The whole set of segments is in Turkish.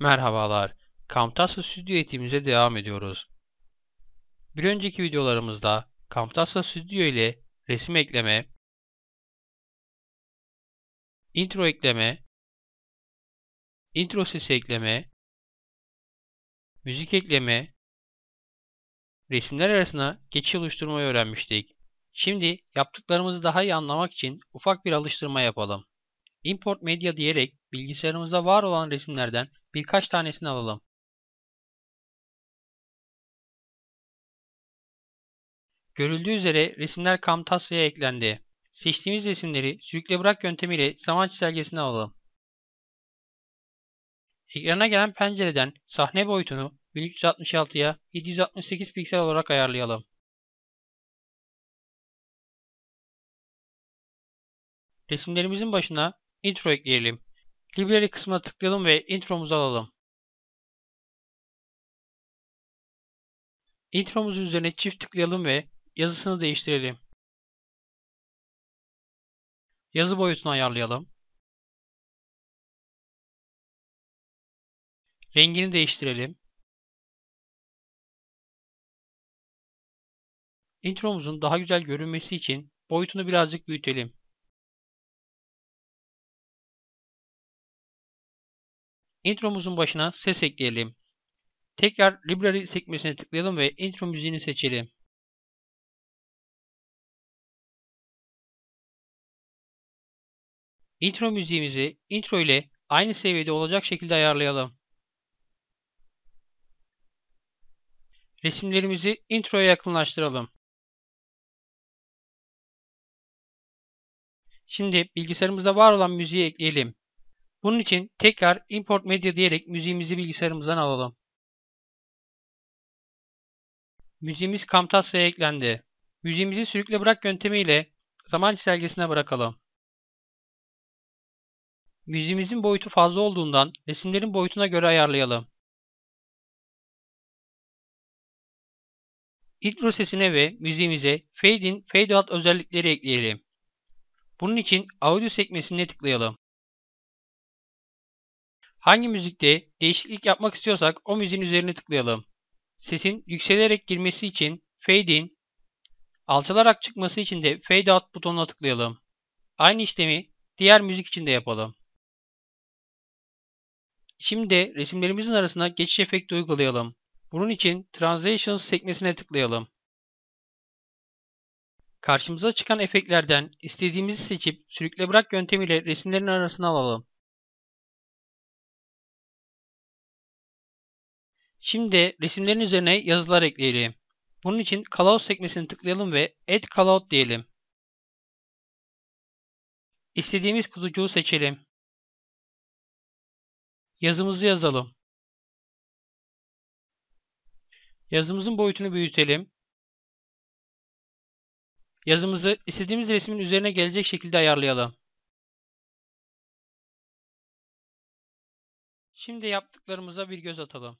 Merhabalar, Camtasia Studio eğitimimize devam ediyoruz. Bir önceki videolarımızda Camtasia Studio ile resim ekleme, intro ekleme, intro sesi ekleme, müzik ekleme, resimler arasında geçiş oluşturmayı öğrenmiştik. Şimdi yaptıklarımızı daha iyi anlamak için ufak bir alıştırma yapalım. Import Media diyerek bilgisayarımızda var olan resimlerden birkaç tanesini alalım. Görüldüğü üzere resimler Camtasia'ya eklendi. Seçtiğimiz resimleri sürükle bırak yöntemiyle zaman çizelgesine alalım. Ekrana gelen pencereden sahne boyutunu 1366'ya 768 piksel olarak ayarlayalım. Resimlerimizin başına intro ekleyelim. Library kısmına tıklayalım ve intromuzu alalım. Intromuzun üzerine çift tıklayalım ve yazısını değiştirelim. Yazı boyutunu ayarlayalım. Rengini değiştirelim. Intromuzun daha güzel görünmesi için boyutunu birazcık büyütelim. Intromuzun başına ses ekleyelim. Tekrar Library sekmesine tıklayalım ve intro müziğini seçelim. Intro müziğimizi intro ile aynı seviyede olacak şekilde ayarlayalım. Resimlerimizi introya yakınlaştıralım. Şimdi bilgisayarımızda var olan müziği ekleyelim. Bunun için tekrar import media diyerek müziğimizi bilgisayarımızdan alalım. Müziğimiz Camtasia'ya eklendi. Müziğimizi sürükle bırak yöntemiyle zaman çizelgesine bırakalım. Müziğimizin boyutu fazla olduğundan resimlerin boyutuna göre ayarlayalım. İlk prosesine ve müziğimize Fade in, Fade out özellikleri ekleyelim. Bunun için Audio sekmesine tıklayalım. Hangi müzikte değişiklik yapmak istiyorsak o müziğin üzerine tıklayalım. Sesin yükselerek girmesi için Fade in, alçalarak çıkması için de Fade out butonuna tıklayalım. Aynı işlemi diğer müzik için de yapalım. Şimdi resimlerimizin arasına geçiş efekti uygulayalım. Bunun için Transitions sekmesine tıklayalım. Karşımıza çıkan efektlerden istediğimizi seçip sürükle bırak yöntemiyle resimlerin arasına alalım. Şimdi resimlerin üzerine yazılar ekleyelim. Bunun için Callout sekmesini tıklayalım ve Add Callout diyelim. İstediğimiz kutucuğu seçelim. Yazımızı yazalım. Yazımızın boyutunu büyütelim. Yazımızı istediğimiz resmin üzerine gelecek şekilde ayarlayalım. Şimdi yaptıklarımıza bir göz atalım.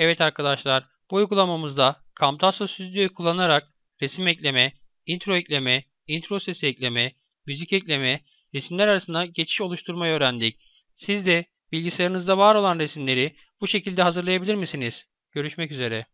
Evet arkadaşlar, bu uygulamamızda Camtasia Studio'yu kullanarak resim ekleme, intro ekleme, intro sesi ekleme, müzik ekleme, resimler arasında geçiş oluşturmayı öğrendik. Siz de bilgisayarınızda var olan resimleri bu şekilde hazırlayabilir misiniz? Görüşmek üzere.